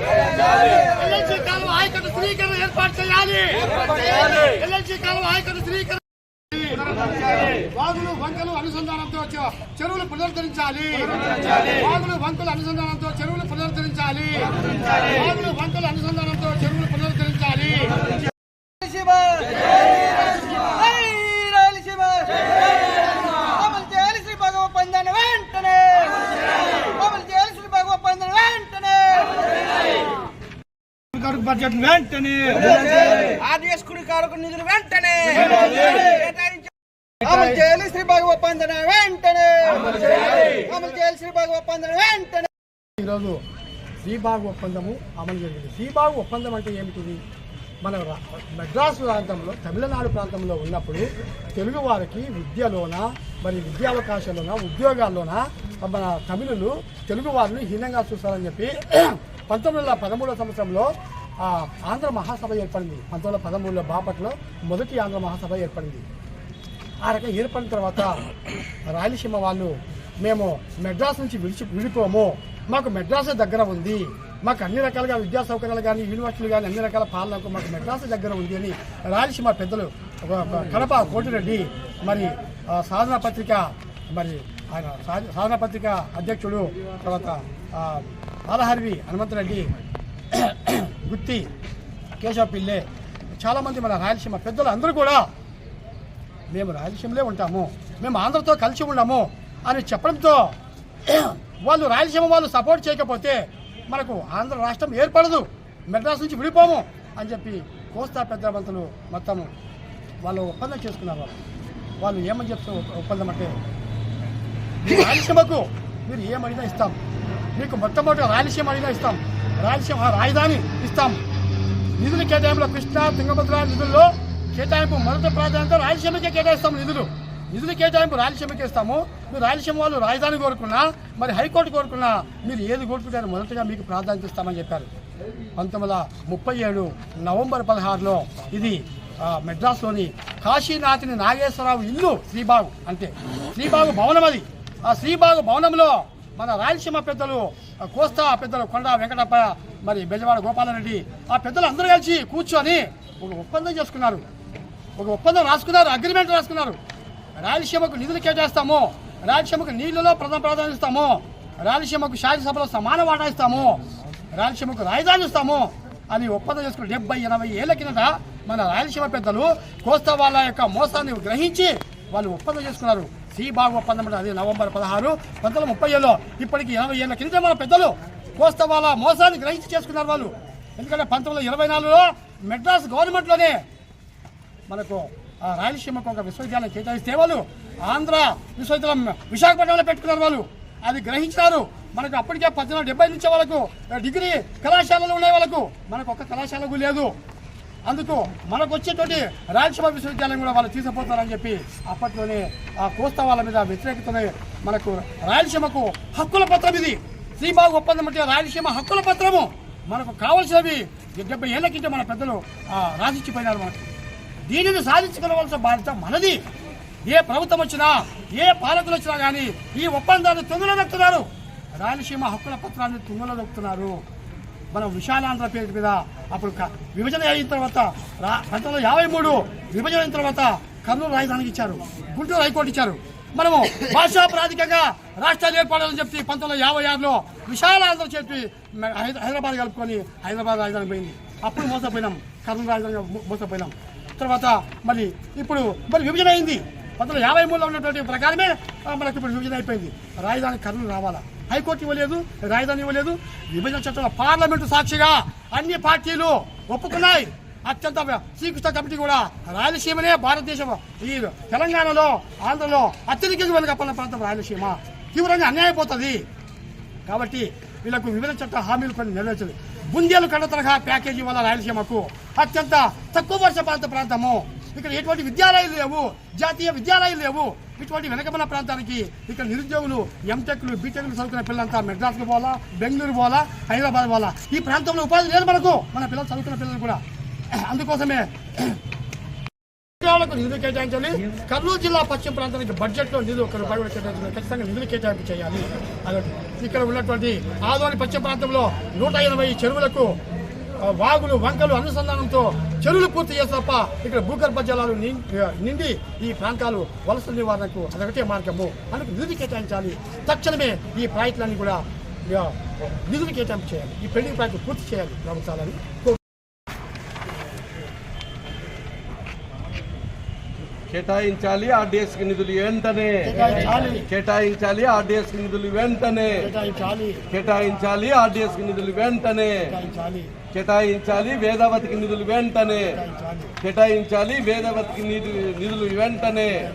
విరమించాలి LLC కాలం ఆయకట్టు స్థిరీకరణ ఏర్పాటు చేయాలి. ఎల్ఎల్సీ కాలం ఆయకట్టు స్థిరీకరణ వాగులు వంకలు అనుసంధానంతో చెరువులు పునరుద్ధరించాలి. వాగులు వంకలు అనుసంధానంతో చెరువులు పునరుద్ధరించాలి. వాగులు వంకలు అనుసంధానంతో చెరువులు పునరుద్ధరించాలి రాయలసీమ జై రాయలసీమ అమలు చేయాలి శ్రీ భగవత్ పందాన్ని వెంటనే అమలు చేయాలి శ్రీ భగవత్ పందాన్ని వెంటనే బడ్జెట్ వెంటనే ఆర్డీఎస్ కుడి కారకు నిధులు వెంటనే అమలు చేయాలి శ్రీ పందన వెంటనే. అమలు చేయాలి శ్రీ పందన వెంటనే. ఈరోజు శ్రీబాగ్ ఒప్పందము అమలు జరిగింది. శ్రీబాగ్ ఒప్పందం అంటే ఏమిటిది? మన మద్రాసు ప్రాంతంలో తమిళనాడు ప్రాంతంలో ఉన్నప్పుడు తెలుగు వారికి విద్యలోన మరి విద్యావకాశాల్లోన ఉద్యోగాల్లోన మన తమిళులు తెలుగు వారిని హీనంగా చూస్తారని చెప్పి పంతొమ్మిది వందల పదమూడవ సంవత్సరంలో ఆంధ్ర మహాసభ ఏర్పడింది. పంతొమ్మిది వందల పదమూడులో బాపట్లో మొదటి ఆంధ్ర మహాసభ ఏర్పడింది. ఆ రకం ఏర్పడిన తర్వాత రాయలసీమ వాళ్ళు మేము మెడ్రాస్ నుంచి విడిచి విడిపోము. మాకు మెడ్రాస్ దగ్గర ఉంది. మాకు అన్ని రకాలుగా విద్యా సౌకర్యాలు కానీ యూనివర్సిటీలు కానీ అన్ని రకాల పాలనకు మాకు మెడ్రాస్ దగ్గర ఉంది అని రాయలసీమ పెద్దలు ఒక కడప కోటిరెడ్డి మరి సాధన పత్రిక మరి ఆయన సాధన పత్రిక అధ్యక్షుడు తర్వాత ఆ, హనుమంతరెడ్డి గుత్తి కేశవ పిల్లే చాలామంది మన రాయలసీమ పెద్దలు అందరూ కూడా మేము రాయలసీమలో ఉంటాము మేము ఆంధ్రతో కలిసి ఉన్నాము అని చెప్పడంతో వాళ్ళు రాయలసీమ వాళ్ళు సపోర్ట్ చేయకపోతే మనకు ఆంధ్ర రాష్ట్రం ఏర్పడదు మెడ్రాస్ నుంచి విడిపోము అని చెప్పి కోస్తా పెద్దవంతులు మొత్తం వాళ్ళు ఒప్పందం చేసుకున్నారు. వాళ్ళు ఏమని చెప్తారు ఒప్పందం అంటే రాయలసీమకు మీరు ఏమడినా ఇస్తాం మీకు మొట్టమొదటి రాయలసీమ అడిగినా ఇస్తాం రాయలసీమ రాజధాని ఇస్తాం. నిధుల కేటాయింపులో కృష్ణా తుంగభద్ర నిధుల్లో కేటాయింపు మొదటి ప్రాధాన్యత రాయలసీమకే కేటాయిస్తాం నిధులు. నిధుల కేటాయింపు రాయలసీమకి ఇస్తాము. మీరు రాయలసీమ వాళ్ళు రాజధాని కోరుకున్నా మరి హైకోర్టు కోరుకున్నా మీరు ఏది కోరుకుంటారు మొదటగా మీకు ప్రాధాన్యత ఇస్తామని చెప్పారు. పంతొమ్మిది ముప్పై ఏడు నవంబర్ పదహారులో ఇది మెడ్రాస్లోని కాశీనాథుని నాగేశ్వరరావు ఇల్లు శ్రీబాగు అంటే శ్రీబాగు భవనం అది. ఆ శ్రీబాగు భవనంలో మన రాయలసీమ పెద్దలు కోస్తా పెద్దలు కొండ వెంకటప్ప మరి బెజవాడ గోపాలరెడ్డి ఆ పెద్దలు అందరూ కలిసి కూర్చొని ఒక ఒప్పందం చేసుకున్నారు. ఒక ఒప్పందం రాసుకున్నారు అగ్రిమెంట్ రాసుకున్నారు. రాయలసీమకు నిధులు కేటాయిస్తాము రాయలసీమకు నీళ్ళలో ప్రథమ ప్రాధాన్యత ఇస్తాము రాయలసీమకు శాసనసభలో సమాన వాటా ఇస్తాము రాయలసీమకు రాజధాని ఇస్తాము అని ఒప్పందం చేసుకుని డెబ్బై ఎనభై ఏళ్ళ కిందట మన రాయలసీమ పెద్దలు కోస్తా వాళ్ళ యొక్క మోసాన్ని గ్రహించి వాళ్ళు ఒప్పందం చేసుకున్నారు. శ్రీబాగు ఒప్పందం అంటే అది నవంబర్ పదహారు. పంతొమ్మిది ముప్పై ఏళ్ళు ఇప్పటికి ఎనభై ఏళ్ళ కింద మన పెద్దలు కోస్తా వాళ్ళ మోసాన్ని గ్రహించి చేసుకున్నారు వాళ్ళు. ఎందుకంటే పంతొమ్మిది వందల ఇరవై నాలుగులో మెడ్రాస్ గవర్నమెంట్లోనే మనకు రాయలసీమకు ఒక విశ్వవిద్యాలయం కేటాయిస్తే వాళ్ళు. ఆంధ్ర విశ్వవిద్యాలయం విశాఖపట్నంలో పెట్టుకున్నారు వాళ్ళు. అది గ్రహించినారు. మనకు అప్పటికే పద్దెనిమిది డెబ్బై నుంచి వాళ్ళకు డిగ్రీ కళాశాలలు ఉన్నాయి వాళ్ళకు. మనకు ఒక్క కళాశాలకు లేదు. అందుకు మనకు వచ్చేటువంటి రాయలసీమ విశ్వవిద్యాలయం కూడా వాళ్ళు తీసుకుపోతారని చెప్పి అప్పట్లోనే ఆ కోస్తా వాళ్ళ మీద వ్యతిరేకతనే మనకు రాయలసీమకు హక్కుల పత్రం ఇది. శ్రీబాబు ఒప్పందం అంటే రాయలసీమ హక్కుల పత్రము. మనకు కావలసినవి డెబ్బై ఏళ్ళ కింద మన పెద్దలు రాసిచ్చిపోయినారు మనకు. దీనిని సాధించుకోవాల్సిన బాధ్యత మనది. ఏ ప్రభుత్వం వచ్చినా ఏ పాలకులు వచ్చినా కానీ ఈ ఒప్పందాన్ని తుంగలో దొక్కుతున్నారు రాయలసీమ హక్కుల పత్రాన్ని తుంగలో దొక్కుతున్నారు మనం విశాలాంధ్ర పేరు మీద అప్పుడు విభజన అయిన తర్వాత పంతొమ్మిది యాభై మూడు విభజన అయిన తర్వాత కర్నూలు రాజధానికి ఇచ్చారు. గుంటూరు హైకోర్టు ఇచ్చారు. మనము భాషా ప్రాతికంగా రాష్ట్రాలు ఏర్పడాలని చెప్పి పంతొమ్మిది యాభై ఆరులో విశాలాంధ్ర చెప్పి హైదరాబాద్ కలుపుకొని హైదరాబాద్ రాజధాని పోయింది. అప్పుడు మోసపోయినాం. కర్నూలు రాజధాని మోసపోయినాం. తర్వాత మరి ఇప్పుడు మరి విభజన అయింది. పంతొమ్మిది యాభై మూడులో ఉన్నటువంటి ప్రకారమే మనకు ఇప్పుడు విభజన అయిపోయింది. రాజధాని కర్నూలు రావాలా? హైకోర్టు ఇవ్వలేదు రాజధాని ఇవ్వలేదు. విభజన చట్టంలో పార్లమెంటు సాక్షిగా అన్ని పార్టీలు ఒప్పుకున్నాయి. అత్యంత శ్రీకృష్ణ కమిటీ కూడా రాయలసీమనే భారతదేశం. ఈ తెలంగాణలో ఆంధ్రలో అత్యధికంగా వెనుకపడిన ప్రాంతం రాయలసీమ. తీవ్రంగా అన్యాయపోతుంది కాబట్టి వీళ్ళకు వివిధ చట్ట హామీలు కొన్ని నెరవేర్చదు బుందేలు కళ్ళ తరహా ప్యాకేజీ వల్ల రాయలసీమకు అత్యంత తక్కువ వర్షపాత ప్రాంతము. ఇక్కడ ఎటువంటి విద్యాలయాలు లేవు జాతీయ విద్యాలయాలు లేవు. ఇటువంటి వెనకబడిన ప్రాంతానికి ఇక్కడ నిరుద్యోగులు ఎంటెక్లు బీటెక్లు చదువుకున్న పిల్లలంతా మెడ్రాస్కి పోవాలా బెంగళూరు పోవాలా హైదరాబాద్ పోవాలా? ఈ ప్రాంతంలో ఉపాధి లేదు మనకు. మన పిల్లలు చదువుకున్న పిల్లలు కూడా. అందుకోసమే కాలువలకు నిధులు కేటాయించాలి. కర్నూలు జిల్లా పశ్చిమ ప్రాంతానికి బడ్జెట్లో నిధులు ఒక రూపాయి కూడా కేటాయించాలి ఖచ్చితంగా నిధులు కేటాయింపు చేయాలి. అదొకటి. ఇక్కడ ఉన్నటువంటి ఆదోని పశ్చిమ ప్రాంతంలో నూట ఇరవై చెరువులకు వాగులు వంకలు అనుసంధానంతో చెరువులు పూర్తి చేస్తే తప్ప ఇక్కడ భూగర్భ జలాలు నిండి ఈ ప్రాంతాలు వలస నివారణకు అదొకటే మార్గము. అందుకు నిధులు కేటాయించాలి. తక్షణమే ఈ ప్రాజెక్టులన్నీ కూడా నిధులు కేటాయింపు చేయాలి. ఈ పెండింగ్ ప్రాజెక్టు పూర్తి చేయాలి. ప్రభుత్వాలని కేటాయించాలి ఆర్డీఎస్కి నిధులు వెంటనే. కేటాయించాలి. ఆర్డీఎస్కి నిధులు వెంటనే. కేటాయించాలి. ఆర్డీఎస్కి నిధులు వెంటనే. కేటాయించాలి. వేదావతికి నిధులు వెంటనే. కేటాయించాలి. వేదావతికి నిధులు నిధులు వెంటనే.